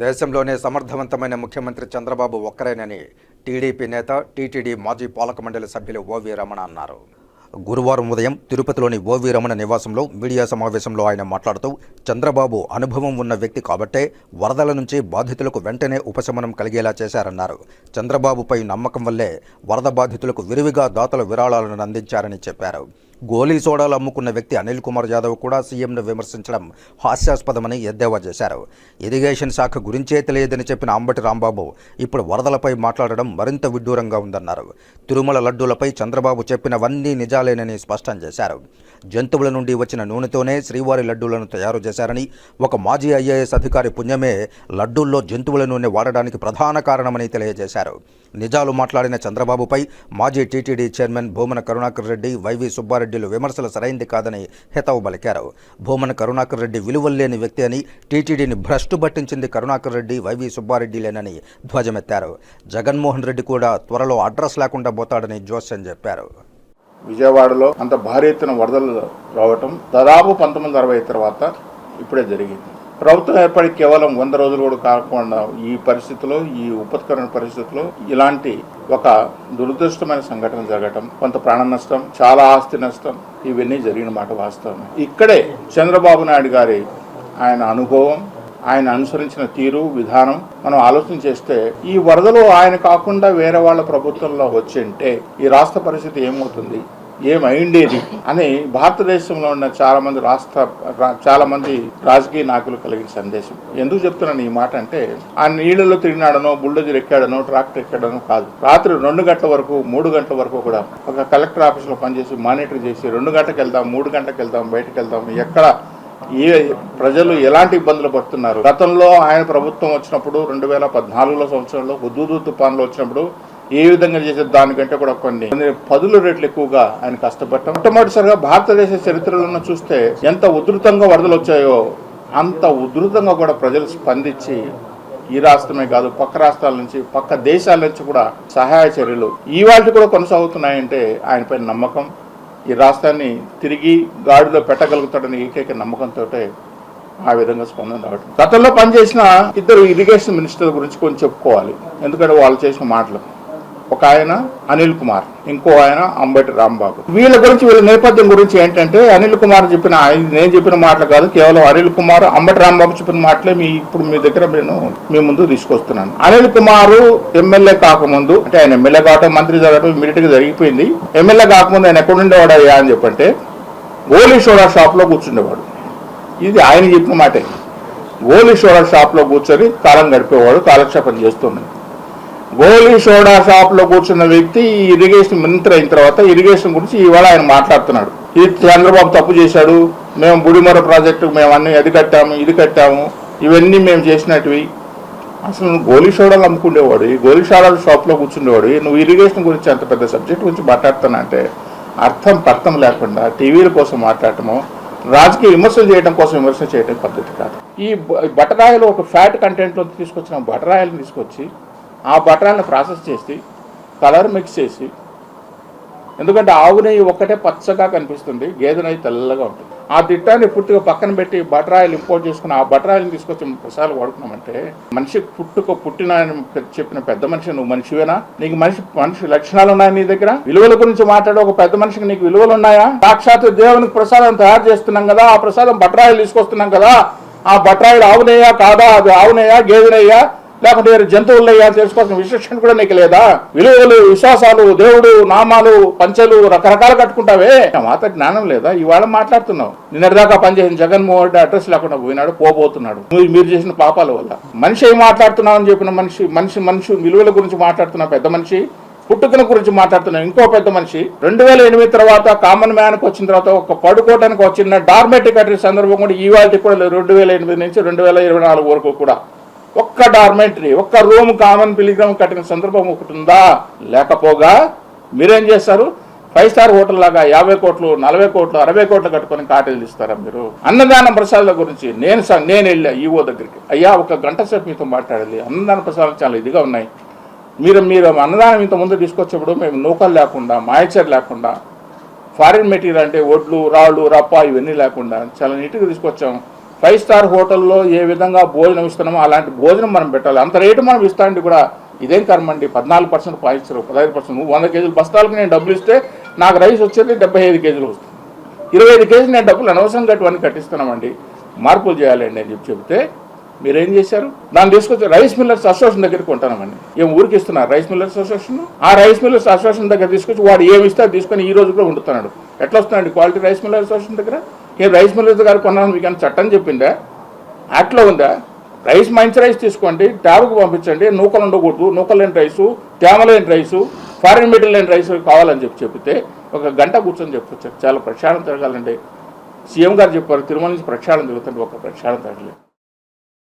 దేశంలోనే సమర్థవంతమైన ముఖ్యమంత్రి చంద్రబాబు ఒక్కరేనని టీడీపీ నేత టీటీడీ మాజీ పాలక మండలి సభ్యులు ఓవి రమణ అన్నారు. గురువారం ఉదయం తిరుపతిలోని ఓవి రమణ నివాసంలో మీడియా సమావేశంలో ఆయన మాట్లాడుతూ చంద్రబాబు అనుభవం ఉన్న వ్యక్తి కాబట్టే వరదల నుంచి బాధితులకు వెంటనే ఉపశమనం కలిగేలా చేశారన్నారు. చంద్రబాబుపై నమ్మకం వల్లే వరద బాధితులకు విరివిగా దాతల విరాళాలను అందించారని చెప్పారు. గోలీ సోడాలు అమ్ముకున్న వ్యక్తి అనిల్ కుమార్ యాదవ్ కూడా సీఎంను విమర్శించడం హాస్యాస్పదమని ఎద్దేవా చేశారు. ఇరిగేషన్ శాఖ గురించే తెలియదని చెప్పిన అంబటి రాంబాబు ఇప్పుడు వరదలపై మాట్లాడడం మరింత విడ్డూరంగా ఉందన్నారు. తిరుమల లడ్డూలపై చంద్రబాబు చెప్పినవన్నీ నిజాలేనని స్పష్టం చేశారు. జంతువుల నుండి వచ్చిన నూనెతోనే శ్రీవారి లడ్డూలను తయారు చేశారని ఒక మాజీ ఐఏఎస్ అధికారి పుణ్యమే లడ్డూల్లో జంతువుల నూనె వాడడానికి ప్రధాన కారణమని తెలియజేశారు. నిజాలు మాట్లాడిన చంద్రబాబుపై మాజీ TTD chairman Bhumana Karunakar Reddy Y V Subba Reddy రెడ్డిలు విమర్శలు సరైంది కాదని హితవు పలికారు. భూమన కరుణాకర్ రెడ్డి విలువల్లేని వ్యక్తి అని టీటీడీని భ్రష్టు పట్టించింది కరుణాకర్ రెడ్డి వైవి సుబ్బారెడ్డిలేనని ధ్వజమెత్తారు. జగన్మోహన్ రెడ్డి కూడా త్వరలో అడ్రస్ లేకుండా పోతాడని జోస్యం చెప్పారు. విజయవాడలో అంత భారీ ఎత్తున వరదలు రావటం దాదాపు పంతొమ్మిది అరవై తర్వాత ఇప్పుడే జరిగింది. ప్రభుత్వం ఏర్పడి కేవలం వంద రోజులు కూడా కాకుండా ఈ పరిస్థితిలో ఈ ఉపత్కరణ పరిస్థితిలో ఇలాంటి ఒక దురదృష్టమైన సంఘటన జరగటం కొంత ప్రాణ నష్టం చాలా ఆస్తి నష్టం ఇవన్నీ జరిగిన మాట వాస్తవం ఇక్కడే చంద్రబాబు నాయుడు గారి ఆయన అనుభవం ఆయన అనుసరించిన తీరు విధానం మనం ఆలోచన చేస్తే ఈ వరదలు ఆయన కాకుండా వేరే వాళ్ళ ప్రభుత్వంలో వచ్చింటే ఈ రాష్ట్ర పరిస్థితి ఏమవుతుంది? ఏమైండేది అని. భారతదేశంలో ఉన్న చాలామంది రాష్ట్ర చాలామంది రాజకీయ నాయకులు కలిగిన సందేశం. ఎందుకు చెప్తున్నాను ఈ మాట అంటే ఆ నీళ్ళలో తిరిగినాడనో బుల్డోజర్ ఎక్కాడనో ట్రాక్టర్ ఎక్కాడనో కాదు. రాత్రి రెండు గంటల వరకు మూడు గంటల వరకు కూడా ఒక కలెక్టర్ ఆఫీస్లో పనిచేసి మానిటర్ చేసి రెండు గంటలకు వెళ్దాం మూడు గంటలకు వెళ్దాం బయటకు వెళ్దాం ఎక్కడ ఏ ప్రజలు ఎలాంటి ఇబ్బందులు పడుతున్నారు? గతంలో ఆయన ప్రభుత్వం వచ్చినప్పుడు రెండు వేల పద్నాలుగులో సంవత్సరంలో హుదూదు తుఫాన్లు వచ్చినప్పుడు ఏ విధంగా చేసే దానికంటే కూడా కొన్ని. పదుల రేట్లు ఎక్కువగా ఆయన కష్టపడటం. మొట్టమొదటిసారిగా భారతదేశ చరిత్రలో చూస్తే ఎంత ఉధృతంగా వరదలు వచ్చాయో అంత ఉధృతంగా కూడా ప్రజలు స్పందించి ఈ రాష్ట్రమే కాదు పక్క రాష్ట్రాల నుంచి పక్క దేశాల నుంచి కూడా సహాయ చర్యలు ఈ కూడా కొనసాగుతున్నాయంటే ఆయనపై నమ్మకం. ఈ రాష్ట్రాన్ని తిరిగి గాడిలో పెట్టగలుగుతాడని ఏకైక నమ్మకంతో ఆ విధంగా స్పందన రావటం. గతంలో పనిచేసిన ఇద్దరు ఇరిగేషన్ మినిస్టర్ గురించి కొంచెం చెప్పుకోవాలి. ఎందుకంటే వాళ్ళు చేసిన మాటలు. ఒక ఆయన అనిల్ కుమార్ ఇంకో ఆయన అంబటి రాంబాబు. వీళ్ళ గురించి వీళ్ళ నేపథ్యం గురించి ఏంటంటే అనిల్ కుమార్ చెప్పిన ఆయన నేను చెప్పిన మాటలు కాదు కేవలం అనిల్ కుమార్ అంబటి రాంబాబు చెప్పిన మాటలే మీ ఇప్పుడు మీ దగ్గర నేను మీ ముందు తీసుకొస్తున్నాను. అనిల్ కుమార్ ఎమ్మెల్యే కాకముందు అంటే ఆయన ఎమ్మెల్యే కావటం మంత్రి జరగడం ఇమీడియట్గా జరిగిపోయింది. ఎమ్మెల్యే కాకముందు ఆయన ఎక్కడ ఉండేవాడయ్యా అని చెప్పంటే ఓలీ షోడా షాప్లో కూర్చుండేవాడు. ఇది ఆయన చెప్పిన మాటే. గోలీ షోడా షాప్లో కూర్చొని కాలం గడిపేవాడు కాలక్షేపం చేస్తున్నాడు గోలీ సోడా షాప్లో కూర్చున్న వ్యక్తి ఈ ఇరిగేషన్ మంత్రి అయిన తర్వాత ఇరిగేషన్ గురించి ఇవాళ ఆయన మాట్లాడుతున్నాడు. ఇది చంద్రబాబు తప్పు చేశాడు మేము బుడిమర ప్రాజెక్టు మేము అన్ని అది కట్టాము ఇది కట్టాము ఇవన్నీ మేము చేసినట్టువి అసలు నువ్వు గోలీ సోడాలు అమ్ముకునేవాడు ఈ గోలీ సోడాల షాప్లో కూర్చునేవాడు నువ్వు ఇరిగేషన్ గురించి అంత పెద్ద సబ్జెక్ట్ గురించి మాట్లాడుతున్నా అంటే అర్థం పర్థం లేకుండా టీవీల కోసం మాట్లాడటము రాజకీయ విమర్శలు చేయడం కోసం విమర్శ చేయడం పద్ధతి కాదు. ఈ బ- బటరాయిలు ఒక ఫ్యాట్ కంటెంట్లో తీసుకొచ్చిన బటరాయిలను తీసుకొచ్చి ఆ బటరాయిలను ప్రాసెస్ చేసి కలర్ మిక్స్ చేసి ఎందుకంటే ఆవు నెయ్యి ఒక్కటే పచ్చగా కనిపిస్తుంది గేదె నెయ్యి తెల్లగా ఉంటుంది. ఆ దిట్టాన్ని పూర్తిగా పక్కన పెట్టి బటరాయిలు ఇంపోర్ట్ చేసుకుని ఆ బటరాయిలు తీసుకొచ్చి ప్రసాదాలు వాడుకున్నామంటే మనిషి పుట్టుక పుట్టిన చెప్పిన పెద్ద మనిషి నువ్వు మనిషివేనా? నీకు మనిషి మనిషి లక్షణాలు ఉన్నాయి నీ దగ్గర? విలువల గురించి మాట్లాడే ఒక పెద్ద మనిషికి నీకు విలువలు ఉన్నాయా? సాక్షాత్ దేవునికి ప్రసాదం తయారు చేస్తున్నాం కదా ఆ ప్రసాదం బటరాయిలు తీసుకొస్తున్నాం కదా. ఆ బటరాయిలు ఆవునేయా కాదా? అది ఆవునేయా గేదెనయ్యా లేకుంటే వేరే జంతువులు అయ్యా తెలుసుకోవాల్సిన విశేషణ కూడా నీకు లేదా? విలువలు విశ్వాసాలు దేవుడు నామాలు పంచలు రకరకాలు కట్టుకుంటావే. ఆ మాత జ్ఞానం లేదా? ఇవాళ మాట్లాడుతున్నావు. నిన్నటిదాకా పనిచేసిన జగన్మోహన్ రెడ్డి అడ్రస్ లేకుండా పోయినాడు పోబోతున్నాడు. నువ్వు మీరు చేసిన పాపాల వల్ల. మనిషి ఏం మాట్లాడుతున్నావు అని చెప్పిన మనిషి మనిషి మనిషి విలువల గురించి మాట్లాడుతున్నావు పెద్ద మనిషి పుట్టుకల గురించి మాట్లాడుతున్న ఇంకో పెద్ద మనిషి రెండు వేల ఎనిమిది తర్వాత కామన్ మ్యాన్కి వచ్చిన తర్వాత ఒక పడుకోవడానికి వచ్చిన డార్మెటిక్ అడ్రస్ సందర్భం కూడా ఇవాళ కూడా రెండు వేల ఎనిమిది నుంచి రెండు వేల ఇరవై నాలుగు వరకు కూడా. ఒక్క డార్మెంటరీ ఒక్క రూమ్ కామన్ పిలిగ్రామ్ కట్టిన సందర్భం ఒకటి ఉందా? లేకపోగా మీరేం చేస్తారు? ఫైవ్ స్టార్ హోటల్ లాగా యాభై కోట్లు నలభై కోట్లు అరవై కోట్లు కట్టుకొని కాటేలు ఇస్తారా మీరు? అన్నదాన ప్రసాదాల గురించి నేను సార్ నేను వెళ్ళా ఈవో దగ్గరికి. అయ్యా ఒక గంట సేపు మీతో మాట్లాడాలి. అన్నదాన ప్రసాదాలు చాలా ఇదిగా ఉన్నాయి. మీరు మీరు అన్నదానం ఇంత ముందు తీసుకొచ్చేప్పుడు మేము నూకలు లేకుండా మాయచర్ లేకుండా ఫారిన్ మెటీరియల్ అంటే ఒడ్లు రాళ్ళు రప్ప ఇవన్నీ లేకుండా చాలా నీట్గా తీసుకొచ్చాం. ఫైవ్ స్టార్ హోటల్లో ఏ విధంగా భోజనం ఇస్తున్నామో అలాంటి భోజనం మనం పెట్టాలి. అంత రేటు మనం ఇస్తాండి కూడా ఇదేం కర్మండి పద్నాలుగు పర్సెంట్ పాయిస్తారు పదహైదు పర్సెంట్ వంద కేజీలు బస్తాలకు నేను డబ్బులు ఇస్తే నాకు రైస్ వచ్చేది డెబ్బై ఐదు కేజీలు వస్తుంది. ఇరవై ఐదు కేజీలు నేను డబ్బులు అనవసరంగా అటువంటి కట్టిస్తున్నామండి. మార్పులు చేయాలండి అని చెప్పి చెబితే మీరేం చేశారు? దాన్ని తీసుకొచ్చి రైస్ మిల్లర్స్ అసోసియేషన్ దగ్గరికి కొంటామండి ఏం ఊరికి ఇస్తున్నారు రైస్ మిల్లర్స్ అసోసియేషన్? ఆ రైస్ మిల్లర్స్ అసోసియేషన్ దగ్గర తీసుకొచ్చి వాడు ఏమి ఇస్తే తీసుకొని ఈ రోజు కూడా ఉండుతున్నాడు ఎట్లా వస్తున్నాడు క్వాలిటీ రైస్ మిల్లర్ అసోసియేషన్ దగ్గర? ఏం రైస్ మిల్లర్స్ గారు కొన్నాను మీకు అని చట్టం చెప్పిందా? అట్లా ఉందా? రైస్ మంచి రైస్ తీసుకోండి ట్యాబ్కు పంపించండి నూకలు ఉండకూడదు నూకలు లేని రైసు తేమ లేని రైసు ఫారిన్ మెటీరియల్ లేని రైస్ కావాలని చెప్పి చెప్తే ఒక గంట కూర్చొని చెప్పొచ్చు చాలా ప్రక్షాళన జరగాలండి. సీఎం గారు చెప్పారు తిరుమల నుంచి ప్రక్షాళన జరుగుతుంది ఒక ప్రక్షాళన జరగలేదు.